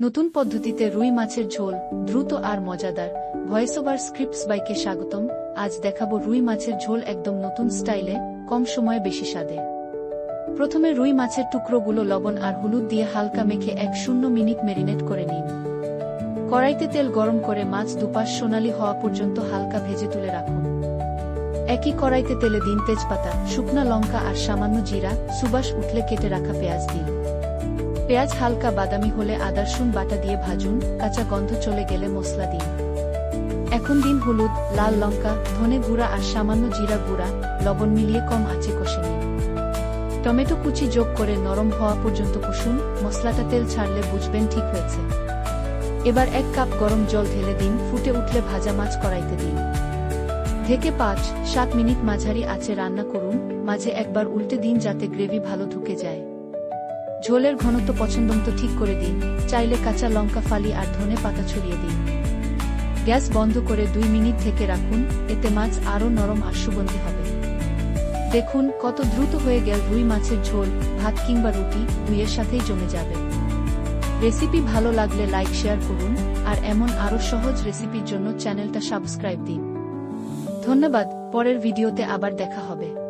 নতুন পদ্ধতিতে রুই মাছের ঝোল, দ্রুত আর মজাদার। ভয়েস ওভার স্ক্রিপ্টস বাইকে স্বাগতম। আজ দেখাবো রুই মাছের ঝোল একদম নতুন স্টাইলে, কম সময়ে বেশি স্বাদে। প্রথমে রুই মাছের টুকরোগুলো লবণ আর হলুদ দিয়ে হালকা মেখে এক শূন্য মিনিট মেরিনেট করে নিন। কড়াইতে তেল গরম করে মাছ দুপাশ সোনালি হওয়া পর্যন্ত হালকা ভেজে তুলে রাখুন। একই কড়াইতে তেলে দিন তেজপাতা, শুকনা লঙ্কা আর সামান্য জিরা, সুবাস উঠলে কেটে রাখা পেঁয়াজ দিন পেঁয়াজ হালকা বাদামি হলে আদারসুন বাটা দিয়ে ভাজুন, কাঁচা গন্ধ চলে গেলে মশলা দিন। এখন দিন হলুদ, লাল লঙ্কা, ধনে গুঁড়া আর সামান্য জিরা গুঁড়া, লবণ মিলিয়ে কম আঁচে কষে নিন। টমেটো কুচি যোগ করে নরম হওয়া পর্যন্ত কষুন মশলাটা তেল ছাড়লে বুঝবেন ঠিক হয়েছে। এবার এক কাপ গরম জল ঢেলে দিন, ফুটে উঠলে ভাজা মাছ কড়াইতে দিন। ঢেকে পাঁচ, সাত মিনিট মাঝারি আঁচে রান্না করুন, মাঝে একবার উল্টে দিন যাতে গ্রেভি ভালো ঢুকে যায়। ঝোলের ঘনত্ব পছন্দমতো ঠিক করে দিন। চাইলে কাঁচা লঙ্কা, ফালি আর ধনে পাতা ছড়িয়ে দিন। গ্যাস বন্ধ করে দুই মিনিট থেকে রাখুন, এতে মাছ আরও নরম আর সুগন্ধি হবে। দেখুন কত দ্রুত হয়ে গেল রুই মাছের ঝোল, ভাত কিংবা রুটি, দুইয়ের সাথেই জমে যাবে। রেসিপি ভালো লাগলে লাইক, শেয়ার করুন, আর এমন আরও সহজ রেসিপির জন্য চ্যানেলটা সাবস্ক্রাইব দিন। ধন্যবাদ, পরের ভিডিওতে আবার দেখা হবে।